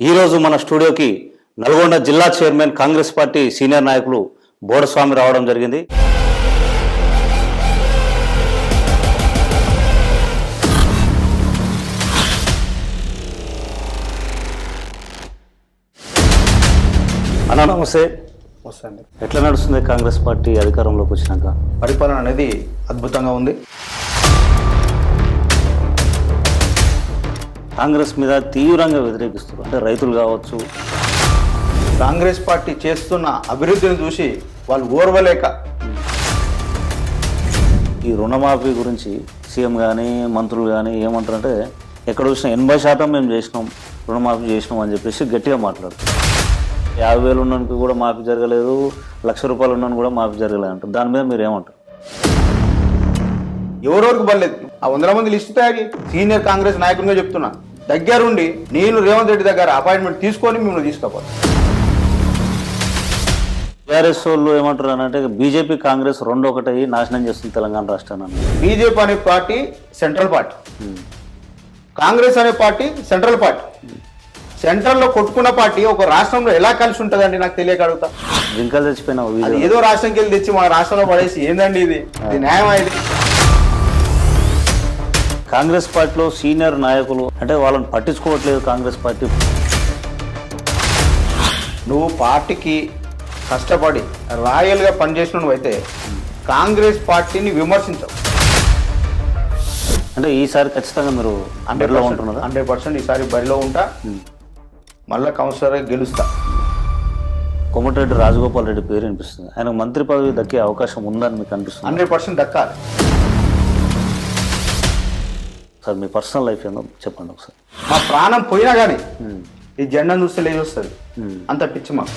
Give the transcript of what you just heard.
ఈరోజు మన స్టూడియోకి నల్గొండ జిల్లా చైర్మన్ కాంగ్రెస్ పార్టీ సీనియర్ నాయకులు బోడస్వామి రావడం జరిగింది. అన్న నమస్తే. వస్తుంది ఎట్లా నడుస్తుంది కాంగ్రెస్ పార్టీ అధికారంలోకి వచ్చినాక? పరిపాలన అనేది అద్భుతంగా ఉంది. కాంగ్రెస్ మీద తీవ్రంగా వ్యతిరేకిస్తారు అంటే రైతులు కావచ్చు. కాంగ్రెస్ పార్టీ చేస్తున్న అభివృద్ధిని చూసి వాళ్ళు ఓర్వలేక. ఈ రుణమాఫీ గురించి సీఎం కానీ మంత్రులు కానీ ఏమంటారంటే ఎక్కడ చూసినా ఎనభై శాతం మేము చేసినాం రుణమాఫీ చేసినాం అని చెప్పేసి గట్టిగా మాట్లాడుతారు యాభై వేలు ఉన్నోనికి కూడా మాఫీ జరగలేదు లక్ష రూపాయలు ఉన్నోనికి కూడా మాఫీ జరగలేదు అంటారు. దాని మీద మీరు ఏమంటారు? ఎవరెవరికి పర్లేదు ఆ వందల మంది లిస్టు తయారీ సీనియర్ కాంగ్రెస్ నాయకునిగా చెప్తున్నా. దగ్గరుండి నేను రేవంత్ రెడ్డి దగ్గర అపాయింట్మెంట్ తీసుకొని మిమ్మల్ని తీసుకోపోతాను టీఆర్ఎస్ వాళ్ళు ఏమంటారు అని అంటే బీజేపీ కాంగ్రెస్ రెండు ఒకటయి నాశనం చేస్తుంది తెలంగాణ రాష్ట్రాన్ని. బీజేపీ అనే పార్టీ సెంట్రల్ పార్టీ. కాంగ్రెస్ అనే పార్టీ సెంట్రల్ పార్టీ. సెంట్రల్లో కొట్టుకున్న పార్టీ ఒక రాష్ట్రంలో ఎలా కలిసి ఉంటుందండి నాకు తెలియక అడుగుతా. జింకలు వీడియో ఏదో రాష్ట్రంకి వెళ్ళి తెచ్చి మన రాష్ట్రంలో పడేసి ఏందండి ఇది? ఇది న్యాయం ఇది? కాంగ్రెస్ పార్టీలో సీనియర్ నాయకులు అంటే వాళ్ళని పట్టించుకోవట్లేదు కాంగ్రెస్ పార్టీ. నువ్వు పార్టీకి కష్టపడి రాయల్గా పనిచేసిన నువ్వైతే కాంగ్రెస్ పార్టీని విమర్శించవు. అంటే ఈసారి ఖచ్చితంగా మీరు బరిలో ఉంటున్నారా? హండ్రెడ్ పర్సెంట్ ఈసారి బరిలో ఉంటా. మళ్ళా కౌన్సిలర్ గెలుస్తా. కోమటిరెడ్డి రాజగోపాల్ రెడ్డి పేరు వినిపిస్తుంది. ఆయన మంత్రి పదవి దక్కే అవకాశం ఉందని మీకు అనిపిస్తుంది? హండ్రెడ్ పర్సెంట్ దక్కాలి. సార్ మీ పర్సనల్ లైఫ్ ఏందో చెప్పండి ఒకసారి. మా ప్రాణం పోయినా కానీ ఈ జెండా చూస్తే లేచి వస్తుంది. అంత పిచ్చి మాకు.